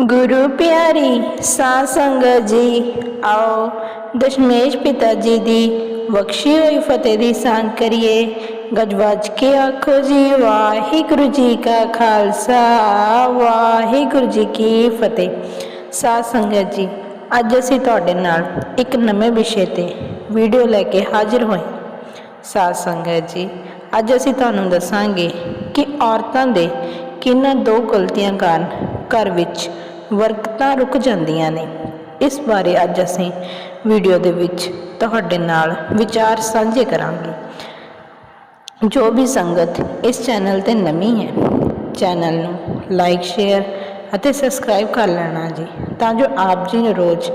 ਗੁਰੂ ਪਿਆਰੀ ਸਾਧ ਸੰਗਤ ਜੀ, ਆਓ ਦਸ਼ਮੇਸ਼ ਪਿਤਾ ਜੀ ਦੀ ਬਖਸ਼ੀ ਹੋਈ ਫਤਿਹ ਦੀ ਸਾਂਝ ਕਰੀਏ। ਗੱਜਵੱਜ ਕੇ ਆਖੋ ਜੀ, ਵਾਹਿਗੁਰੂ ਜੀ ਕਾ ਖਾਲਸਾ, ਵਾਹਿਗੁਰੂ ਜੀ ਕੀ ਫਤਿਹ। ਸਾਧ ਸੰਗਤ ਜੀ, ਅੱਜ ਅਸੀਂ ਤੁਹਾਡੇ ਨਾਲ ਇੱਕ ਨਵੇਂ ਵਿਸ਼ੇ ਤੇ ਵੀਡੀਓ ਲੈ ਕੇ ਹਾਜ਼ਰ ਹੋਏ। ਸਾਧ ਸੰਗਤ ਜੀ, ਅੱਜ ਅਸੀਂ ਤੁਹਾਨੂੰ ਦੱਸਾਂਗੇ ਕਿ ਔਰਤਾਂ ਦੇ ਕਿਹਨਾਂ ਦੋ ਗਲਤੀਆਂ ਕਾਰਨ ਘਰ ਵਿੱਚ ਵਰਕਤਾਂ ਰੁਕ ਜਾਂਦੀਆਂ ਨੇ। ਇਸ ਬਾਰੇ ਅੱਜ ਅਸੀਂ ਵੀਡੀਓ ਦੇ ਵਿੱਚ ਤੁਹਾਡੇ ਨਾਲ ਵਿਚਾਰ ਸਾਂਝੇ ਕਰਾਂਗੇ। ਜੋ ਵੀ ਸੰਗਤ ਇਸ ਚੈਨਲ ਤੇ ਨਵੀਂ ਹੈ, ਚੈਨਲ ਨੂੰ ਲਾਈਕ, ਸ਼ੇਅਰ ਅਤੇ ਸਬਸਕ੍ਰਾਈਬ ਕਰ ਲੈਣਾ ਜੀ, ਤਾਂ ਜੋ ਆਪ ਜੀ ਨੂੰ ਰੋਜ਼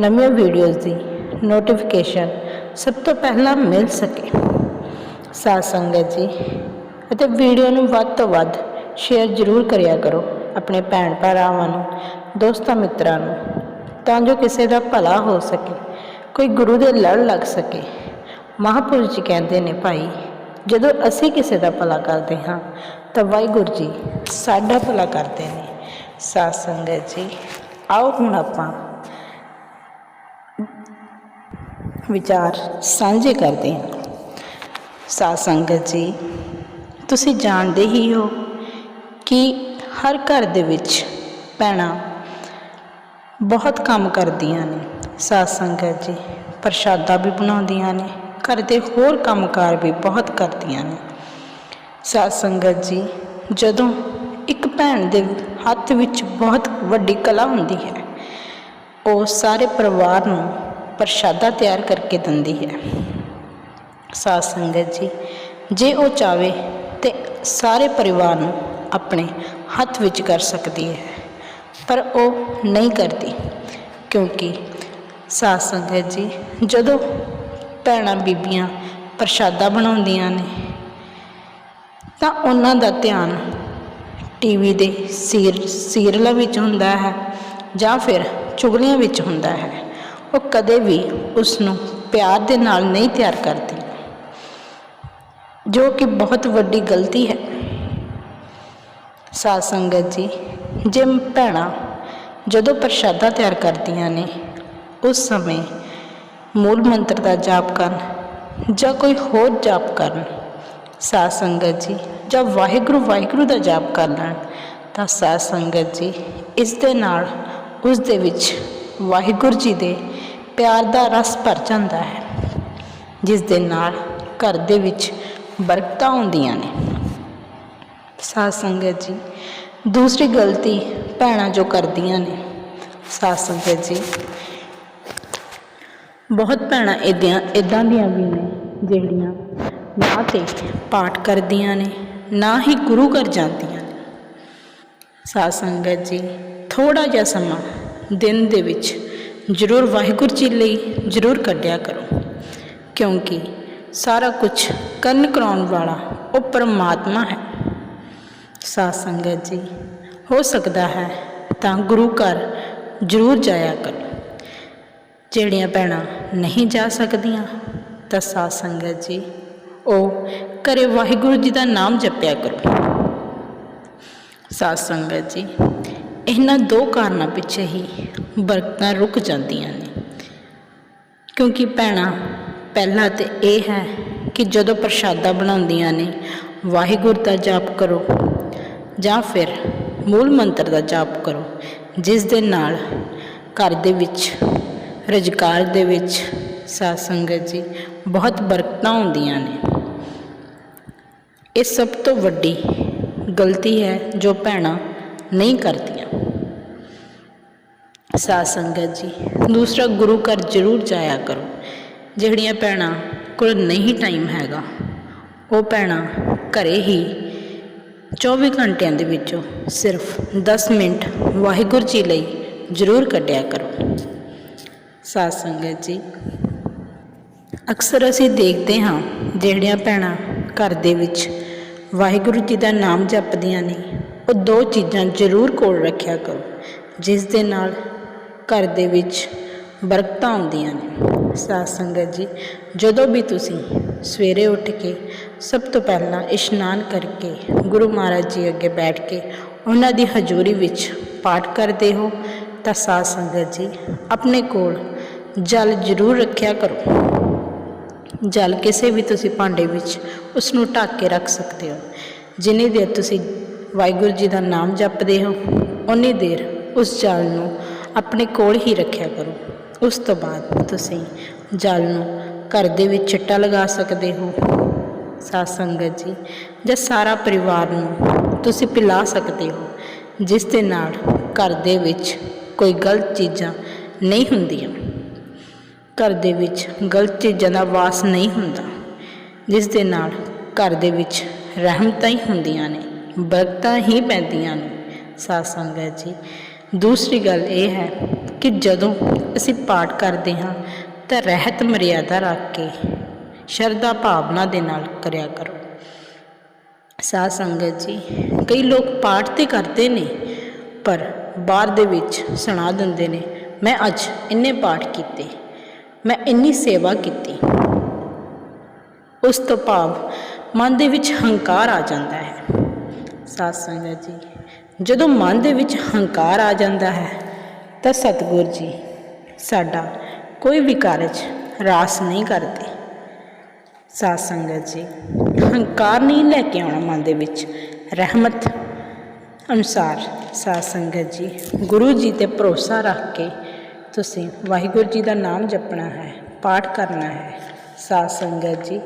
ਨਵੀਆਂ ਵੀਡੀਓਜ਼ ਦੀ ਨੋਟੀਫਿਕੇਸ਼ਨ ਸਭ ਤੋਂ ਪਹਿਲਾਂ ਮਿਲ ਸਕੇ। ਸਾਧ ਸੰਗਤ ਜੀ, ਅਤੇ ਵੀਡੀਓ ਨੂੰ ਵੱਧ ਤੋਂ ਵੱਧ ਸ਼ੇਅਰ ਜ਼ਰੂਰ ਕਰਿਆ ਕਰੋ। ਆਪਣੇ ਭੈਣ ਭਰਾਵਾਂ ਨੂੰ, ਦੋਸਤਾਂ ਮਿੱਤਰਾਂ ਨੂੰ, ਤਾਂ ਜੋ ਕਿਸੇ ਦਾ ਭਲਾ ਹੋ ਸਕੇ, ਕੋਈ ਗੁਰੂ ਦੇ ਲੜ ਲੱਗ ਸਕੇ। ਮਹਾਪੁਰਸ਼ ਜੀ ਕਹਿੰਦੇ ਨੇ, ਭਾਈ, ਜਦੋਂ ਅਸੀਂ ਕਿਸੇ ਦਾ ਭਲਾ ਕਰਦੇ ਹਾਂ, ਤਾਂ ਵਾਹਿਗੁਰੂ ਜੀ ਸਾਡਾ ਭਲਾ ਕਰਦੇ ਨੇ। ਸਾਧ ਸੰਗਤ ਜੀ, ਆਓ ਹੁਣ ਆਪਾਂ ਵਿਚਾਰ ਸਾਂਝੇ ਕਰਦੇ ਹਾਂ। ਸਾਧ ਸੰਗਤ ਜੀ, ਤੁਸੀਂ ਜਾਣਦੇ ਹੀ ਹੋ ਕਿ ਹਰ ਘਰ ਦੇ ਵਿੱਚ ਭੈਣਾਂ ਬਹੁਤ ਕੰਮ ਕਰਦੀਆਂ ਨੇ ਸਾਧ ਸੰਗਤ ਜੀ, ਪ੍ਰਸ਼ਾਦਾ ਵੀ ਬਣਾਉਂਦੀਆਂ ਨੇ, ਘਰ ਦੇ ਹੋਰ ਕੰਮਕਾਰ ਵੀ ਬਹੁਤ ਕਰਦੀਆਂ ਨੇ। ਸਾਧ ਸੰਗਤ ਜੀ, ਜਦੋਂ ਇੱਕ ਭੈਣ ਦੇ ਹੱਥ ਵਿੱਚ ਬਹੁਤ ਵੱਡੀ ਕਲਾ ਹੁੰਦੀ ਹੈ, ਉਹ ਸਾਰੇ ਪਰਿਵਾਰ ਨੂੰ ਪ੍ਰਸ਼ਾਦਾ ਤਿਆਰ ਕਰਕੇ ਦਿੰਦੀ ਹੈ। ਸਾਧ ਸੰਗਤ ਜੀ, ਜੇ ਉਹ ਚਾਵੇ ਤੇ ਸਾਰੇ ਪਰਿਵਾਰ ਨੂੰ ਆਪਣੇ ਹੱਥ ਵਿੱਚ ਕਰ ਸਕਦੀ ਹੈ, ਪਰ ਉਹ ਨਹੀਂ ਕਰਦੀ, ਕਿਉਂਕਿ ਸਾਧ ਸੰਗਤ ਜੀ, ਜਦੋਂ ਭੈਣਾਂ ਬੀਬੀਆਂ ਪ੍ਰਸ਼ਾਦਾ ਬਣਾਉਂਦੀਆਂ ਨੇ, ਤਾਂ ਉਹਨਾਂ ਦਾ ਧਿਆਨ ਟੀਵੀ ਦੇ ਸੀਰ, ਸੀਰੀਅਲਾਂ ਵਿੱਚ ਹੁੰਦਾ ਹੈ ਜਾਂ ਫਿਰ ਚੁਗਲੀਆਂ ਵਿੱਚ ਹੁੰਦਾ ਹੈ। ਉਹ ਕਦੇ ਵੀ ਉਸ ਨੂੰ ਪਿਆਰ ਦੇ ਨਾਲ ਨਹੀਂ ਤਿਆਰ ਕਰਦੀ, ਜੋ ਕਿ ਬਹੁਤ ਵੱਡੀ ਗਲਤੀ ਹੈ। ਸਾਧ ਸੰਗਤ ਜੀ, ਜੇ ਭੈਣਾਂ ਜਦੋਂ ਪ੍ਰਸ਼ਾਦਾ ਤਿਆਰ ਕਰਦੀਆਂ ਨੇ, ਉਸ ਸਮੇਂ ਮੂਲ ਮੰਤਰ ਦਾ ਜਾਪ ਕਰਨ ਜਾਂ ਕੋਈ ਹੋਰ ਜਾਪ ਕਰਨ, ਸਾਧ ਸੰਗਤ ਜੀ, ਜਾਂ ਵਾਹਿਗੁਰੂ ਵਾਹਿਗੁਰੂ ਦਾ ਜਾਪ ਕਰ ਲੈਣ, ਤਾਂ ਸਾਧ ਸੰਗਤ ਜੀ, ਇਸ ਦੇ ਨਾਲ ਉਸ ਦੇ ਵਿੱਚ ਵਾਹਿਗੁਰੂ ਜੀ ਦੇ ਪਿਆਰ ਦਾ ਰਸ ਭਰ ਜਾਂਦਾ ਹੈ, ਜਿਸ ਦੇ ਨਾਲ ਘਰ ਦੇ ਵਿੱਚ ਬਰਕਤਾਂ ਹੁੰਦੀਆਂ ਨੇ। ਸਾਧ ਸੰਗਤ ਜੀ, ਦੂਸਰੀ ਗਲਤੀ ਭੈਣਾਂ ਜੋ ਕਰਦੀਆਂ ਨੇ, ਸਾਧ ਸੰਗਤ ਜੀ। ਬਹੁਤ ਭੈਣਾਂ ਇਦਾਂ ਇਦਾਂ ਦੀਆਂ ਵੀ ਨੇ ਜਿਹੜੀਆਂ ਨਾ ਤੇ ਪਾਠ ਕਰਦੀਆਂ ਨੇ, ਨਾ ਹੀ ਗੁਰੂ ਘਰ ਜਾਂਦੀਆਂ ਨੇ। ਸਾਧ ਸੰਗਤ ਜੀ ਥੋੜਾ ਜਿਹਾ ਸਮਾਂ ਦਿਨ ਦੇ ਵਿੱਚ ਜ਼ਰੂਰ ਵਾਹਿਗੁਰੂ ਜੀ ਲਈ ਜ਼ਰੂਰ ਕੱਢਿਆ ਕਰੋ, ਕਿਉਂਕਿ ਸਾਰਾ ਕੁਝ ਕਰਨ ਕਰਾਉਣ ਵਾਲਾ ਉਹ ਪਰਮਾਤਮਾ ਹੈ। ਸਾਧ ਸੰਗਤ ਜੀ, ਹੋ ਸਕਦਾ ਹੈ ਤਾਂ ਗੁਰੂ ਘਰ ਜ਼ਰੂਰ ਜਾਇਆ ਕਰੋ। ਜਿਹੜੀਆਂ ਭੈਣਾਂ ਨਹੀਂ ਜਾ ਸਕਦੀਆਂ, ਤਾਂ ਸਾਧ ਸੰਗਤ ਜੀ, ਉਹ ਘਰੇ ਵਾਹਿਗੁਰੂ ਜੀ ਦਾ ਨਾਮ ਜਪਿਆ ਕਰੋ। ਸਾਧ ਸੰਗਤ ਜੀ, ਇਹਨਾਂ ਦੋ ਕਾਰਨਾਂ ਪਿੱਛੇ ਹੀ ਬਰਕਤਾਂ ਰੁਕ ਜਾਂਦੀਆਂ ਨੇ। ਕਿਉਂਕਿ ਭੈਣਾਂ, ਪਹਿਲਾ ਤੇ ਇਹ ਹੈ ਕਿ ਜਦੋਂ ਪ੍ਰਸ਼ਾਦਾ ਬਣਾਉਂਦੀਆਂ ਨੇ, ਵਾਹਿਗੁਰੂ ਦਾ ਜਾਪ ਕਰੋ ਜਾਂ ਫਿਰ ਮੂਲ ਮੰਤਰ ਦਾ ਜਾਪ ਕਰੋ, ਜਿਸ ਦੇ ਨਾਲ ਘਰ ਦੇ ਵਿੱਚ, ਰੁਜ਼ਗਾਰ ਦੇ ਵਿੱਚ ਸਾਧ ਸੰਗਤ ਜੀ ਬਹੁਤ ਬਰਕਤਾਂ ਹੁੰਦੀਆਂ ਨੇ। ਇਹ ਸਭ ਤੋਂ ਵੱਡੀ ਗਲਤੀ ਹੈ ਜੋ ਭੈਣਾਂ ਨਹੀਂ ਕਰਦੀਆਂ। ਸਾਧ ਸੰਗਤ ਜੀ, ਦੂਸਰਾ ਗੁਰੂ ਘਰ ਜ਼ਰੂਰ ਜਾਇਆ ਕਰੋ, ਜਿਹੜੀਆਂ ਭੈਣਾਂ ਕੋਲ ਨਹੀਂ ਟਾਈਮ ਹੈਗਾ। ਉਹ ਭੈਣਾਂ ਘਰੇ ਹੀ 24 ਘੰਟਿਆਂ ਦੇ ਵਿੱਚੋਂ ਸਿਰਫ 10 ਮਿੰਟ ਵਾਹਿਗੁਰੂ ਜੀ ਲਈ ਜ਼ਰੂਰ ਕੱਢਿਆ ਕਰੋ। ਸਾਧ ਸੰਗਤ ਜੀ, ਅਕਸਰ ਅਸੀਂ ਦੇਖਦੇ ਹਾਂ ਜਿਹੜੀਆਂ ਭੈਣਾਂ ਘਰ ਦੇ ਵਿੱਚ ਵਾਹਿਗੁਰੂ ਜੀ ਦਾ ਨਾਮ ਜਪਦੀਆਂ ਨੇ, ਉਹ ਦੋ ਚੀਜ਼ਾਂ ਜ਼ਰੂਰ ਕੋਲ ਰੱਖਿਆ ਕਰੋ, ਜਿਸ ਦੇ ਨਾਲ ਘਰ ਦੇ ਵਿੱਚ ਬਰਕਤਾਂ ਆਉਂਦੀਆਂ ਨੇ। ਸਾਧ ਸੰਗਤ ਜੀ, ਜਦੋਂ ਵੀ ਤੁਸੀਂ ਸਵੇਰੇ ਉੱਠ ਕੇ ਸਭ ਤੋਂ ਪਹਿਲਾਂ ਇਸ਼ਨਾਨ ਕਰਕੇ ਗੁਰੂ ਮਹਾਰਾਜ ਜੀ ਅੱਗੇ ਬੈਠ ਕੇ ਉਹਨਾਂ ਦੀ ਹਜ਼ੂਰੀ ਵਿੱਚ ਪਾਠ ਕਰਦੇ ਹੋ, ਤਾਂ ਸਾਧ ਸੰਗਤ ਜੀ ਆਪਣੇ ਕੋਲ ਜਲ ਜ਼ਰੂਰ ਰੱਖਿਆ ਕਰੋ। ਜਲ ਕਿਸੇ ਵੀ ਤੁਸੀਂ ਭਾਂਡੇ ਵਿੱਚ ਉਸ ਨੂੰ ਢੱਕ ਕੇ ਰੱਖ ਸਕਦੇ ਹੋ। ਜਿੰਨੀ ਦੇਰ ਤੁਸੀਂ ਵਾਹਿਗੁਰੂ ਜੀ ਦਾ ਨਾਮ ਜਪਦੇ ਹੋ ਉਨੀ ਦੇਰ ਉਸ ਜਲ ਨੂੰ ਆਪਣੇ ਕੋਲ ਹੀ ਰੱਖਿਆ ਕਰੋ। ਉਸ ਤੋਂ ਬਾਅਦ ਤੁਸੀਂ ਜਲ ਨੂੰ ਘਰ ਦੇ ਵਿੱਚ ਛਿੱਟਾ ਲਗਾ ਸਕਦੇ ਹੋ। ਸਾਧ ਸੰਗਤ ਜੀ, ਜਾਂ ਸਾਰਾ ਪਰਿਵਾਰ ਨੂੰ ਤੁਸੀਂ ਪਿਲਾ ਸਕਦੇ ਹੋ, ਜਿਸ ਦੇ ਨਾਲ ਘਰ ਦੇ ਵਿੱਚ ਕੋਈ ਗਲਤ ਚੀਜ਼ਾਂ ਨਹੀਂ ਹੁੰਦੀਆਂ। ਘਰ ਦੇ ਵਿੱਚ ਗਲਤ ਚੀਜ਼ਾਂ ਦਾ ਵਾਸ ਨਹੀਂ ਹੁੰਦਾ, ਜਿਸ ਦੇ ਨਾਲ ਘਰ ਦੇ ਵਿੱਚ ਰਹਿਮਤਾਂ ਹੀ ਹੁੰਦੀਆਂ ਨੇ, ਬਰਕਤਾਂ ਹੀ ਪੈਂਦੀਆਂ ਨੇ। ਸਾਧ ਸੰਗਤ ਜੀ ਦੂਸਰੀ ਗੱਲ ਇਹ ਹੈ ਕਿ ਜਦੋਂ ਅਸੀਂ ਪਾਠ ਕਰਦੇ ਹਾਂ ਤਾਂ ਰਹਿਤ ਮਰਿਆਦਾ ਰੱਖ ਕੇ ਸ਼ਰਧਾ ਭਾਵਨਾ ਦੇ ਨਾਲ ਕਰਿਆ ਕਰੋ। ਸਾਧ ਸੰਗਤ ਜੀ, ਕਈ ਲੋਕ ਪਾਠ ਤੇ ਕਰਦੇ ਨੇ, ਪਰ ਬਾਹਰ ਦੇ ਵਿੱਚ ਸੁਣਾ ਦਿੰਦੇ ਨੇ, ਮੈਂ ਅੱਜ ਇੰਨੇ ਪਾਠ ਕੀਤੇ, ਮੈਂ ਇੰਨੀ ਸੇਵਾ ਕੀਤੀ। ਉਸ ਤੋਂ ਭਾਵ ਮਨ ਦੇ ਵਿੱਚ ਹੰਕਾਰ ਆ ਜਾਂਦਾ ਹੈ। ਸਾਧ ਸੰਗਤ ਜੀ ਜਦੋਂ ਮਨ ਦੇ ਵਿੱਚ ਹੰਕਾਰ ਆ ਜਾਂਦਾ ਹੈ, ਤਾਂ ਸਤਿਗੁਰ ਜੀ ਸਾਡਾ ਕੋਈ ਵੀ ਕਾਰਜ ਰਾਸ ਨਹੀਂ ਕਰਦੇ। ਸਾਧ ਸੰਗਤ ਜੀ, ਹੰਕਾਰ ਨਹੀਂ ਲੈ ਕੇ ਆਉਣਾ ਮਨ ਦੇ ਵਿੱਚ, ਰਹਿਮਤ ਅਨੁਸਾਰ। ਸਾਧ ਸੰਗਤ ਜੀ, ਗੁਰੂ ਜੀ ਤੇ ਭਰੋਸਾ ਰੱਖ ਕੇ ਤੁਸੀਂ ਵਾਹਿਗੁਰੂ ਜੀ ਦਾ ਨਾਮ ਜਪਣਾ ਹੈ, ਪਾਠ ਕਰਨਾ ਹੈ। ਸਾਧ ਸੰਗਤ ਜੀ,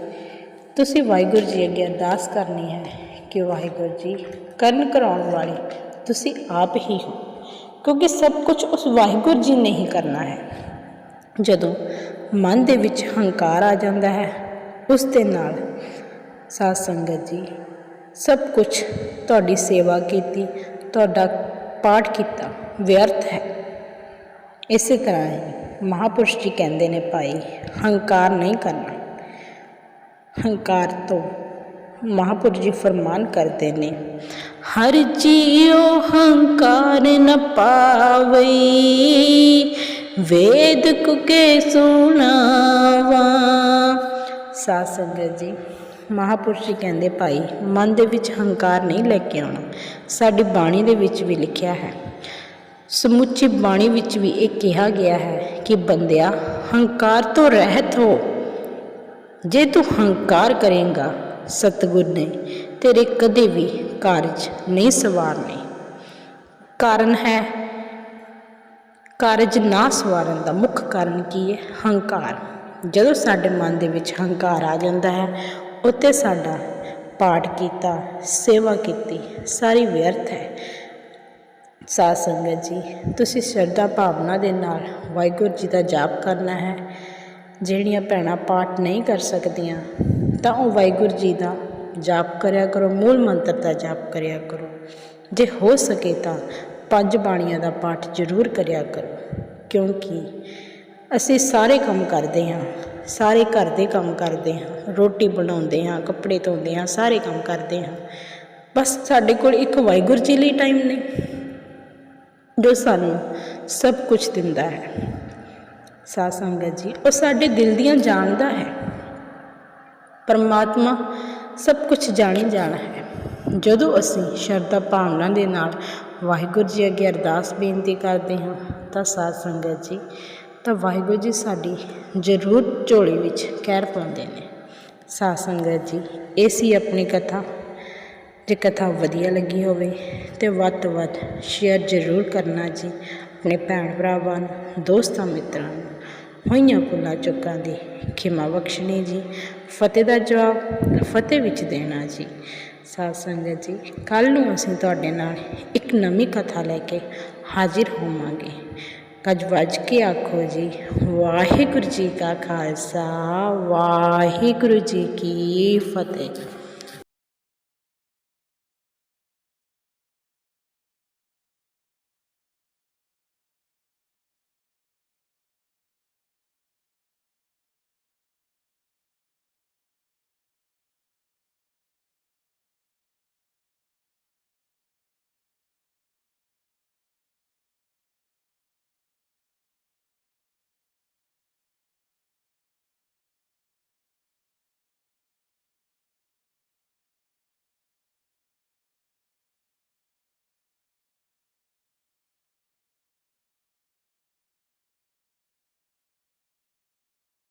ਤੁਸੀਂ ਵਾਹਿਗੁਰੂ ਜੀ ਅੱਗੇ ਅਰਦਾਸ ਕਰਨੀ ਹੈ। ਕਿ ਵਾਹਿਗੁਰੂ ਜੀ, ਕਰਨ ਕਰਾਉਣ ਵਾਲੇ ਤੁਸੀਂ ਆਪ ਹੀ ਹੋ। ਕਿਉਂਕਿ ਸਭ ਕੁਝ ਉਸ ਵਾਹਿਗੁਰੂ ਜੀ ਨੇ ਹੀ ਕਰਨਾ ਹੈ। ਜਦੋਂ ਮਨ ਦੇ ਵਿੱਚ ਹੰਕਾਰ ਆ ਜਾਂਦਾ ਹੈ, ਉਸ ਦੇ ਨਾਲ ਸਾਧ ਸੰਗਤ ਜੀ, ਸਭ ਕੁਝ ਤੁਹਾਡੀ ਸੇਵਾ ਕੀਤੀ, ਤੁਹਾਡਾ ਪਾਠ ਕੀਤਾ, ਵਿਅਰਥ ਹੈ। ਇਸੇ ਤਰ੍ਹਾਂ ਹੀ ਮਹਾਪੁਰਸ਼ ਜੀ ਕਹਿੰਦੇ ਨੇ, ਭਾਈ, ਹੰਕਾਰ ਨਹੀਂ ਕਰਨਾ। ਹੰਕਾਰ ਤੋਂ ਮਹਾਪੁਰਸ਼ ਜੀ ਫਰਮਾਨ ਕਰਦੇ ਨੇ ਹਰ ਜੀਉ ਹੰਕਾਰ ਨ ਪਾਵਈ ਵੇਦ ਕੁਕੇ ਸੁਣਾਵਾ। ਸਾਧ ਸੰਗਤ ਜੀ ਮਹਾਪੁਰਸ਼ ਜੀ ਕਹਿੰਦੇ ਭਾਈ ਮਨ ਦੇ ਵਿੱਚ ਹੰਕਾਰ ਨਹੀਂ ਲੈ ਕੇ ਆਉਣਾ ਸਾਡੀ ਬਾਣੀ ਦੇ ਵਿੱਚ ਵੀ ਲਿਖਿਆ ਹੈ। ਸਮੁੱਚੀ ਬਾਣੀ ਵਿੱਚ ਵੀ ਇਹ ਕਿਹਾ ਗਿਆ ਹੈ ਕਿ ਬੰਦਿਆ ਹੰਕਾਰ ਤੋਂ ਰਹਿਤ ਹੋ। ਜੇ ਤੂੰ ਹੰਕਾਰ ਕਰੇਗਾ ਸਤਿਗੁਰ ਨੇ। ਤੇਰੇ ਕਦੇ ਵੀ ਕਾਰਜ ਨਹੀਂ ਸਵਾਰਨੇ। ਕਾਰਨ ਹੈ, ਕਾਰਜ ਨਾ ਸਵਾਰਨ ਦਾ ਮੁੱਖ ਕਾਰਨ ਕੀ ਹੈ? ਹੰਕਾਰ। ਜਦੋਂ ਸਾਡੇ ਮਨ ਦੇ ਵਿੱਚ ਹੰਕਾਰ ਆ ਜਾਂਦਾ ਹੈ ਉੱਤੇ ਸਾਡਾ ਪਾਠ ਕੀਤਾ, ਸੇਵਾ ਕੀਤੀ, ਸਾਰੀ ਵਿਅਰਥ ਹੈ। ਸਾਧ ਸੰਗਤ ਜੀ, ਤੁਸੀਂ ਸ਼ਰਧਾ ਭਾਵਨਾ ਦੇ ਨਾਲ ਵਾਹਿਗੁਰੂ ਜੀ ਦਾ ਜਾਪ ਕਰਨਾ ਹੈ। ਜਿਹੜੀਆਂ ਭੈਣਾਂ ਪਾਠ ਨਹੀਂ ਕਰ ਸਕਦੀਆਂ ਤਾਂ ਉਹ ਵਾਹਿਗੁਰੂ ਜੀ ਦਾ ਜਾਪ ਕਰਿਆ ਕਰੋ, ਮੂਲ ਮੰਤਰ ਦਾ ਜਾਪ ਕਰਿਆ ਕਰੋ। ਜੇ ਹੋ ਸਕੇ ਤਾਂ ਪੰਜ ਬਾਣੀਆਂ ਦਾ ਪਾਠ ਜ਼ਰੂਰ ਕਰਿਆ ਕਰੋ, ਕਿਉਂਕਿ ਅਸੀਂ ਸਾਰੇ ਕੰਮ ਕਰਦੇ ਹਾਂ, ਸਾਰੇ ਘਰ ਦੇ ਕੰਮ ਕਰਦੇ ਹਾਂ, ਰੋਟੀ ਬਣਾਉਂਦੇ ਹਾਂ, ਕੱਪੜੇ ਧੋਂਦੇ ਹਾਂ, ਸਾਰੇ ਕੰਮ ਕਰਦੇ ਹਾਂ। ਬਸ ਸਾਡੇ ਕੋਲ ਇੱਕ ਵਾਹਿਗੁਰੂ ਜੀ ਲਈ ਟਾਈਮ ਨਹੀਂ ਜੋ ਸਾਨੂੰ ਸਭ ਕੁਝ ਦਿੰਦਾ ਹੈ। ਸਾਧ ਸੰਗਤ ਜੀ, ਉਹ ਸਾਡੇ ਦਿਲ ਦੀਆਂ ਜਾਣਦਾ ਹੈ। ਪਰਮਾਤਮਾ ਸਭ ਕੁਝ ਜਾਣੀ ਜਾਣਾ ਹੈ। ਜਦੋਂ ਅਸੀਂ ਸ਼ਰਧਾ ਭਾਵਨਾ ਦੇ ਨਾਲ ਵਾਹਿਗੁਰੂ ਜੀ ਅੱਗੇ ਅਰਦਾਸ ਬੇਨਤੀ ਕਰਦੇ ਹਾਂ, ਤਾਂ ਸਾਧ ਸੰਗਤ ਜੀ, ਤਾਂ ਵਾਹਿਗੁਰੂ ਜੀ ਸਾਡੀ ਜ਼ਰੂਰ ਝੋਲੀ ਵਿੱਚ ਕਹਿਰ ਪਾਉਂਦੇ ਨੇ। ਸਾਧ ਸੰਗਤ ਜੀ, ਇਹ ਸੀ ਆਪਣੀ ਕਥਾ। ਜੇ ਕਥਾ ਵਧੀਆ ਲੱਗੀ ਹੋਵੇ, ਤੇ ਵੱਧ ਤੋਂ ਵੱਧ ਸ਼ੇਅਰ ਜ਼ਰੂਰ ਕਰਨਾ ਜੀ, ਆਪਣੇ ਭੈਣ ਭਰਾਵਾਂ ਨੂੰ, ਦੋਸਤਾਂ ਮਿੱਤਰਾਂ ਨੂੰ। ਹੋਈਆਂ ਭੁੱਲਾਂ ਚੁੱਕਾਂ ਦੀ। ਖਿਮਾ ਬਖਸ਼ਣੀ ਜੀ। ਫਤਿਹ ਦਾ ਜਵਾਬ ਫਤਿਹ ਵਿੱਚ ਦੇਣਾ ਜੀ। ਸਾਧ ਸੰਗਤ ਜੀ ਕੱਲ ਨੂੰ ਅਸੀਂ ਤੁਹਾਡੇ ਨਾਲ ਇੱਕ ਨਵੀਂ ਕਥਾ ਲੈ ਕੇ ਹਾਜ਼ਰ ਹੋਵਾਂਗੇ। ਗੱਜ ਵੱਜ ਕੇ ਆਖੋ ਜੀ, ਵਾਹਿਗੁਰੂ ਜੀ ਕਾ ਖਾਲਸਾ, ਵਾਹਿਗੁਰੂ ਜੀ ਕੀ ਫਤਿਹ।